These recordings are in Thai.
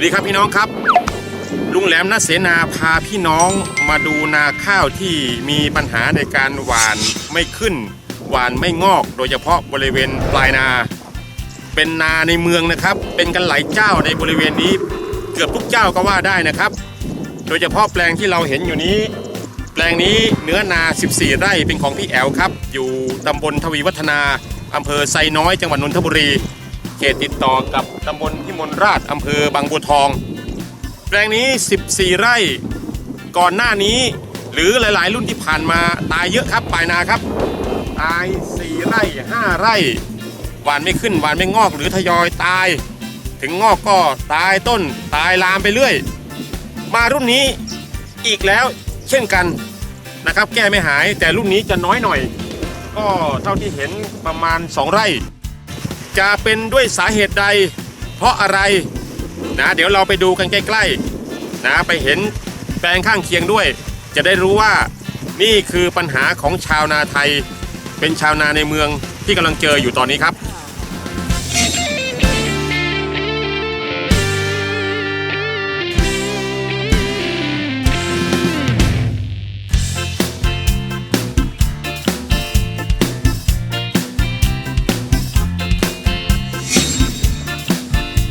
วัสดีครับพี่น้องครับ ลุงแหลมนัเสนาพาพี่น้องมาดูนาข้าวที่มีปัญหาในการหวานไม่ขึ้น หวานไม่งอก โดยเฉพาะบริเวณปลายนา เป็นนาในเมืองนะครับ เป็นกันหลายเจ้าในบริเวณนี้ เกือบทุกเจ้าก็ว่าได้นะครับ โดยเฉพาะแปลงที่เราเห็นอยู่นี้ แปลงนี้เนื้อนา 14 ไร่เป็นของพี่แอลครับ อยู่ตำบลทวีวัฒนาอำเภอไซน้อยจังหวัดนนทบุรี เขตติดต่อกับตำบลพิมลราชอำเภอบางบัวทอง แปลงนี้ 14 ไร่ ก่อนหน้านี้ หรือหลาย ๆ รุ่นที่ผ่านมาตายเยอะครับปลายนาครับ ตาย 4 ไร่ 5 ไร่หวานไม่ขึ้นหวานไม่งอกหรือทยอยตาย ถึงงอกก็ตายต้นตายลามไปเรื่อย มารุ่นนี้อีกแล้วเช่นกันนะครับ แก้ไม่หายแต่รุ่นนี้จะน้อยหน่อย ก็เท่าที่เห็นประมาณ 2 ไร่ จะเป็นด้วยสาเหตุใด เพราะอะไรนะเดี๋ยวเราไปดูกันใกล้ๆนะไปเห็นแปลงข้างเคียงด้วย จะได้รู้ว่านี่คือปัญหาของชาวนาไทย เป็นชาวนาในเมืองที่กำลังเจออยู่ตอนนี้ครับ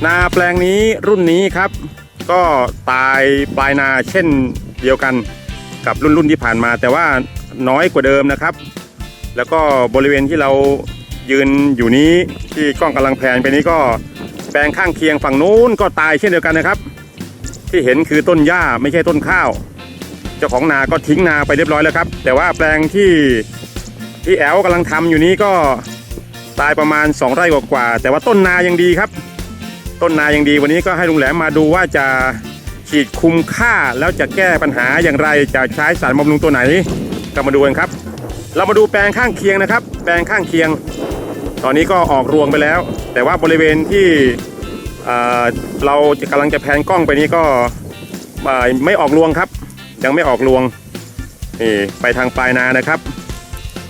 นาแปลงนี้รุ่นนี้ครับ ก็ตายปลายนาเช่นเดียวกันกับรุ่นรุ่นที่ผ่านมา แต่ว่าน้อยกว่าเดิมนะครับ แล้วก็บริเวณที่เรายืนอยู่นี้ที่กล้องกำลังแพนไปนี้ก็แปลงข้างเคียงฝั่งนู้นก็ตายเช่นเดียวกันนะครับ ที่เห็นคือต้นหญ้าไม่ใช่ต้นข้าว เจ้าของนาก็ทิ้งนาไปเรียบร้อยแล้วครับ แต่ว่าแปลงที่ที่แอลกำลังทำอยู่นี้ก็ตายประมาณ 2 ไร่กว่าแต่ว่าต้นนายังดีครับ ต้นนายังดี วันนี้ก็ให้ลุงแหลมมาดูว่าจะฉีดคุมค่าแล้วจะแก้ปัญหาอย่างไรจะใช้สารบำรุงตัวไหนก็มาดูกันครับ เรามาดูแปลงข้างเคียงนะครับ แปลงข้างเคียง ตอนนี้ก็ออกรวงไปแล้ว แต่ว่าบริเวณที่เเราจะกำลังจะแพนกล้องไปนี้ก็เอ่ไม่ออกรวงครับ ยังไม่ออกรวงนี่ไปทางปลายนานะครับ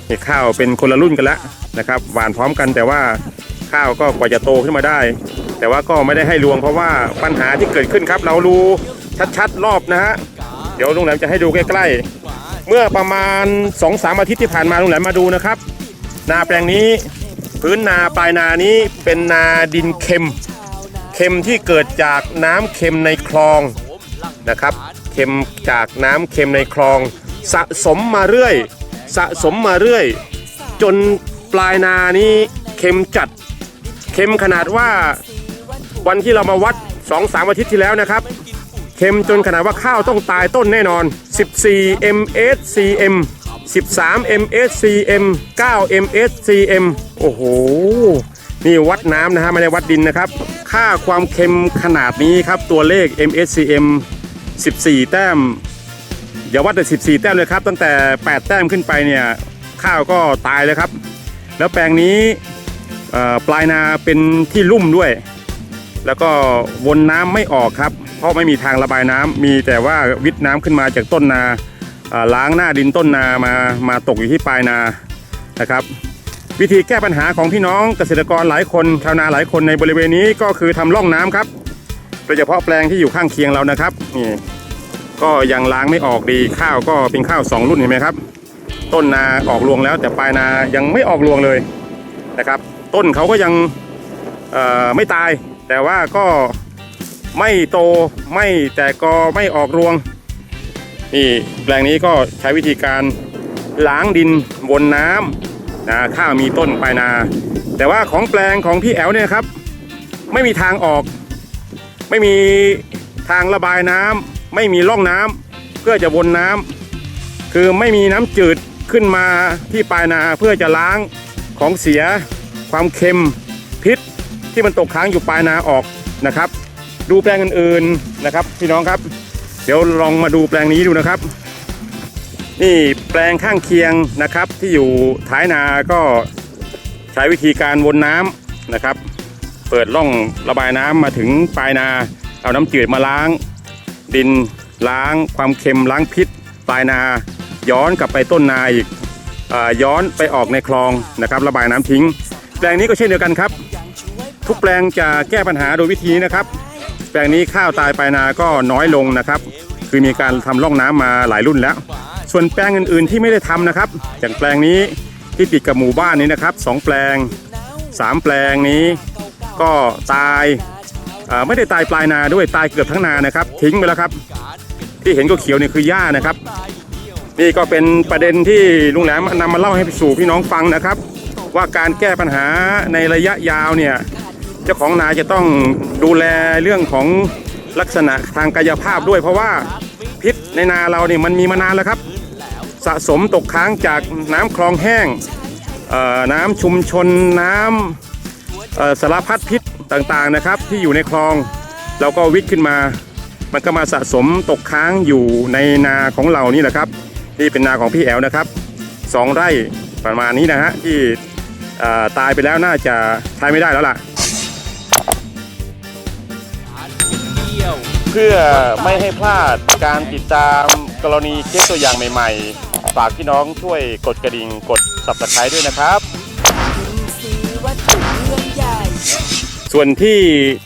นี่ข้าวเป็นคนละรุ่นกันแล้วนะครับหวานพร้อมกันแต่ว่าข้าวก็กว่าจะโตขึ้นมาได้ แต่ว่าก็ไม่ได้ให้รวงเพราะว่าปัญหาที่เกิดขึ้นครับ เราดูชัดๆรอบนะฮะเดี๋ยวลุงแหลมจะให้ดูใกล้ๆ เมื่อประมาณ2อสามอาทิตย์ที่ผ่านมาลุงแหลมมาดูนะครับ นาแปลงนี้พื้นนาปลายนานี้เป็นนาดินเค็ม เค็มที่เกิดจากน้ำเค็มในคลองนะครับ เค็มจากน้ำเค็มในคลอง สะสมมาเรื่อย สะสมมาเรื่อย จนปลายนานี้เค็มจัด เค็มขนาดว่า วันที่เรามาวัด 2-3 อาทิตย์ที่แล้วนะครับเค็มจนขนาดว่าข้าวต้องตายต้นแน่นอน 14 MSCM 13 MSCM 9 MSCM โอ้โห นี่วัดน้ำนะฮะไม่ได้วัดดินนะครับ ค่าความเค็มขนาดนี้ครับ ตัวเลข MSCM 14 แต้ม อย่าวัดแต่ 14 แต้มเลยครับ ตั้งแต่ 8 แต้มขึ้นไปเนี่ย ข้าวก็ตายเลยครับ แล้วแปลงนี้ปลายนาเป็นที่ลุ่มด้วย แล้วก็วนน้ำไม่ออกครับ เพราะไม่มีทางระบายน้ำมีแต่ว่าวิทน้ำขึ้นมาจากต้นนาล้างหน้าดินต้นนามามาตกอยู่ที่ปลายนานะครับ วิธีแก้ปัญหาของพี่น้องเกษตรกรหลายคนชาวนาหลายคนในบริเวณนี้ก็คือทำร่องน้ำครับโดยเฉพาะแปลงที่อยู่ข้างเคียงเรานะครับนี่ก็ยังล้างไม่ออกดีข้าวก็เป็นข้าวสองรุ่นเห็นไหมครับ ต้นนาออกรวงแล้วแต่ปลายนายังไม่ออกรวงเลยนะครับ ต้นเขาก็ยังไม่ตาย แต่ว่าก็ไม่โตไม่แต่ก็ไม่ออกรวง นี่แปลงนี้ก็ใช้วิธีการล้างดินบนน้ำนะข้าวมีต้นปลายนา แต่ว่าของแปลงของพี่แอลเนี่ยครับ ไม่มีทางออก ไม่มีทางระบายน้ำไม่มีร่องน้ำเพื่อจะวนน้ำคือไม่มีน้ำจืดขึ้นมาที่ปลายนาเพื่อจะล้างของเสียความเค็ม ที่มันตกค้างอยู่ปลายนาออกนะครับ ดูแปลงอื่นๆนะครับ พี่น้องครับ เดี๋ยวลองมาดูแปลงนี้ดูนะครับ นี่แปลงข้างเคียงนะครับ ที่อยู่ท้ายนาก็ใช้วิธีการวนน้ำนะครับ เปิดร่องระบายน้ำมาถึงปลายนา เอาน้ำจืดมาล้าง ดินล้างความเค็มล้างพิษปลายนา ย้อนกลับไปต้นนาอีกอย้อนไปออกในคลองนะครับ ระบายน้ำทิ้ง แปลงนี้ก็เช่นเดียวกันครับ ทุกแปลงจะแก้ปัญหาโดยวิธีนี้นะครับ แปลงนี้ข้าวตายปลายนาก็น้อยลงนะครับ คือมีการทำร่องน้ำมาหลายรุ่นแล้ว ส่วนแปลงอื่นๆที่ไม่ได้ทำนะครับ อย่างแปลงนี้ที่ติดกับหมู่บ้านนี้นะครับสองแปลงสามแปลงนี้ก็ตายไม่ได้ตายปลายนาด้วยตายเกือบทั้งนานะครับ ทิ้งไปแล้วครับ ที่เห็นก็เขียวเนี่ยคือหญ้านะครับ นี่ก็เป็นประเด็นที่ลุงแหลมนำมาเล่าให้สู่พี่น้องฟังนะครับ ว่าการแก้ปัญหาในระยะยาวเนี่ย จ้าของนาจะต้องดูแลเรื่องของลักษณะทางกายภาพด้วย เพราะว่าพิษในนาเราเนี่ยมันมีมานานแล้วครับ สะสมตกค้างจากน้ำคลองแห้งน้ำชุมชนน้ำเอ่อสารพัดพิษต่างๆนะครับ ที่อยู่ในคลองเราก็วิทย์ขึ้นมา มันก็มาสะสมตกค้างอยู่ในนาของเรานี่แหละครับนี่เป็นนาของพี่แอลนะครับสองไร่ประมาณนี้นะฮะที่ตายไปแล้วน่าจะใช้ไม่ได้แล้วล่ะ เพื่อไม่ให้พลาดการติดตามกรณีเคสตัวอย่างใหม่ๆ ฝากพี่น้องช่วยกดกระดิ่งกด subscribe ด้วยนะครับ ส่วนที่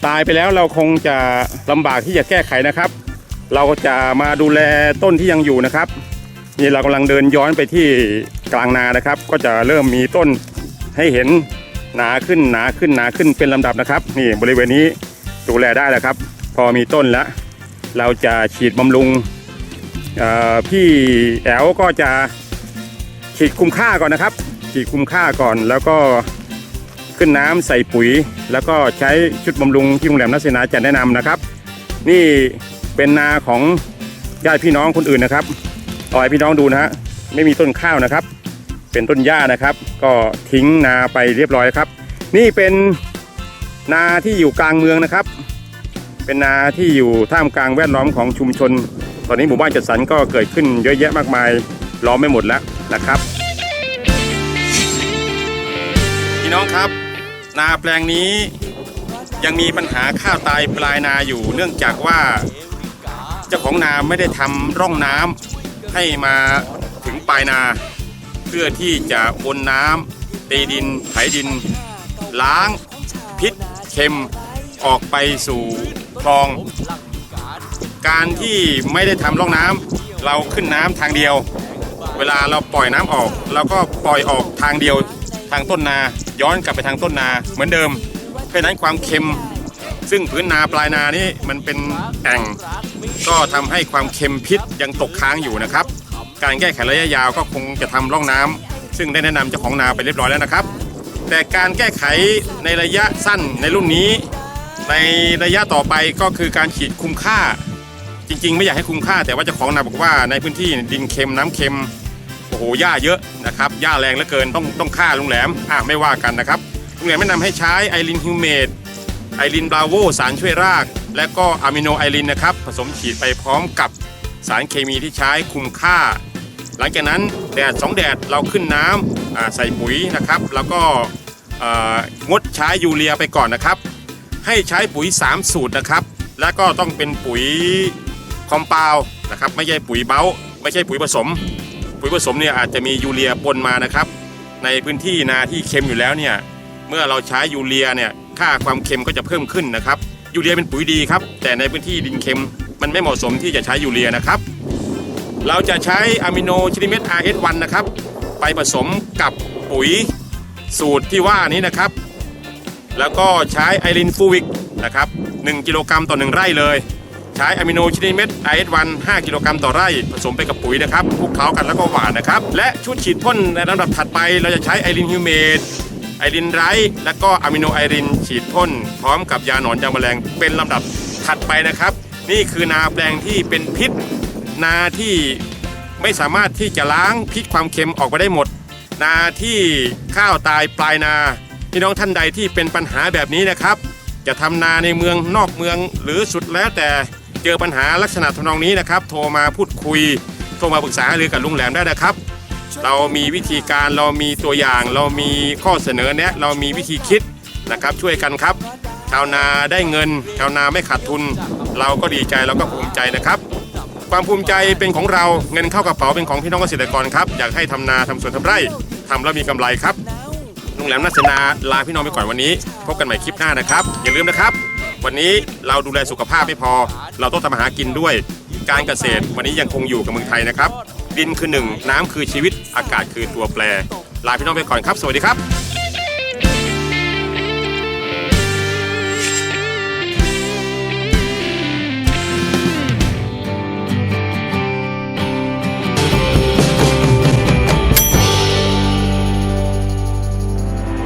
ตายไปแล้วเราคงจะลำบากที่จะแก้ไขนะครับ เราจะมาดูแลต้นที่ยังอยู่นะครับ นี่เรากำลังเดินย้อนไปที่กลางนานะครับ ก็จะเริ่มมีต้นให้เห็นหนาขึ้นหนาขึ้นหนาขึ้นเป็นลำดับนะครับ นี่บริเวณนี้ดูแลได้แล้วครับ พอมีต้นแล้ว เราจะฉีดบำรุงพี่แอลก็จะฉีดคุมค่าก่อนนะครับ ฉีดคุมค่าก่อนแล้วก็ขึ้นน้ำใส่ปุ๋ย แล้วก็ใช้ชุดบำรุงที่โรงแรมนัสนาจะแนะนำนะครับ นี่เป็นนาของญาติพี่น้องคนอื่นนะครับเอาให้พี่น้องดูนะฮะไม่มีต้นข้าวนะครับ เป็นต้นหญ้านะครับ ก็ทิ้งนาไปเรียบร้อยครับ นี่เป็นนาที่อยู่กลางเมืองนะครับ เป็นนาที่อยู่ท่ามกลางแวดล้อมของชุมชน ตอนนี้หมู่บ้านจัดสรรก็เกิดขึ้นเยอะแยะมากมายล้อมไม่หมดแล้วนะครับพี่น้องครับ นาแปลงนี้ยังมีปัญหาข้าวตายปลายนาอยู่ เนื่องจากว่าเจ้าของนาไม่ได้ทำร่องน้ำให้มาถึงปลายนา เพื่อที่จะวนน้ำตีดินไถดิน ล้างพิษเค็ม ออกไปสู่คลอง การที่ไม่ได้ทำร่องน้ำเราขึ้นน้ำทางเดียว เวลาเราปล่อยน้ำออกเราก็ปล่อยออกทางเดียวทางต้นนาย้อนกลับไปทางต้นนาเหมือนเดิม เพราะฉะนั้นความเค็ม ซึ่งพื้นนาปลายนานี่มันเป็นแอ่ง ก็ทำให้ความเค็มพิษยังตกค้างอยู่นะครับ การแก้ไขระยะยาวก็คงจะทำร่องน้ำซึ่งได้แนะนำเจ้าของนาไปเรียบร้อยแล้วนะครับ แต่การแก้ไขในระยะสั้นในรุ่นนี้ ในระยะต่อไปก็คือการฉีดคุมค่า จริง ๆ ไม่อยากให้คุ้มค่า แต่ว่าเจ้าของนาบอกว่าในพื้นที่ดินเค็มน้ำเค็มโอ้โหหญ้าเยอะนะครับหญ้าแรงเหลือเกินต้องต้องฆ่าลุงแหลมอะไม่ว่ากันนะครับลุงแหลมแนะนำให้ใช้ไอรินฮิวเมดไอรินบราโวสารช่วยราก และก็อะมิโนไอรินนะครับผสมฉีดไปพร้อมกับสารเคมีที่ใช้คุมค่า หลังจากนั้นแดดสองแดดเราขึ้นน้ำใส่ปุ๋ยนะครับ แล้วก็งดใช้ยูเรียไปก่อนนะครับ ให้ใช้ปุ๋ย 3 สูตรนะครับ แล้วก็ต้องเป็นปุ๋ยคอมเปาวนะครับ ไม่ใช่ปุ๋ยเบ้า ไม่ใช่ปุ๋ยผสม ปุ๋ยผสมเนี่ยอาจจะมียูเรียปนมานะครับ ในพื้นที่นาที่เค็มอยู่แล้วเนี่ย เมื่อเราใช้ยูเรียเนี่ย ค่าความเค็มก็จะเพิ่มขึ้นนะครับ ยูเรียเป็นปุ๋ยดีครับ แต่ในพื้นที่ดินเค็ม มันไม่เหมาะสมที่จะใช้ยูเรียนะครับ เราจะใช้อะมิโนชนิดเม็ด RS1 นะครับ ไปผสมกับปุ๋ยสูตรที่ว่านี้นะครับ แล้วก็ใช้ไอรินฟูวิกนะครับ1กิโลกรัมต่อ 1 ไร่เลย ใช้อะมิโนชนิดเม็ด IS1 5 กิโลกรัมต่อไร่ ผสมไปกับปุ๋ยนะครับคลุกเคล้ากันแล้วก็หว่านนะครับ และชุดฉีดพ่นในลำดับถัดไป เราจะใช้ไอรินฮิวเมดไอรินไร์และก็อะมิโนไอรินฉีดพ่น พร้อมกับยาหนอนยางแมลงเป็นลำดับถัดไปนะครับ นี่คือนาแปลงที่เป็นพิษ นาที่ไม่สามารถที่จะล้างพิษความเค็มออกไปได้หมด นาที่ข้าวตายปลายนา พี่น้องท่านใดที่เป็นปัญหาแบบนี้นะครับ จะทำนาในเมืองนอกเมืองหรือสุดแล้วแต่เจอปัญหาลักษณะทำนองนี้นะครับ โทรมาพูดคุย โทรมาปรึกษาหรือกับลุงแหลมได้นะครับ เรามีวิธีการเรามีตัวอย่าง เรามีข้อเสนอแนะเรามีวิธีคิดนะครับช่วยกันครับ ชาวนาได้เงิน ชาวนาไม่ขาดทุน เราก็ดีใจเราก็ภูมิใจนะครับ ความภูมิใจเป็นของเราเงินเข้ากระเป๋าเป็นของพี่น้องเกษตรกรครับอยากให้ทำนาทำสวนทำไร่ทำแล้วมีกำไรครับ รงแรมนัสนาลาพี่น้องไปก่อนวันนี้ พบกันใหม่คลิปหน้านะครับ อย่าลืมนะครับ วันนี้เราดูแลสุขภาพไม่พอ เราต้องทำมาหากินด้วย การเกษตรวันนี้ยังคงอยู่กับเมืองไทยนะครับ ดินคือหนึ่งน้ำคือชีวิตอากาศคือตัวแปร ลาพี่น้องไปก่อนครับ สวัสดีครับ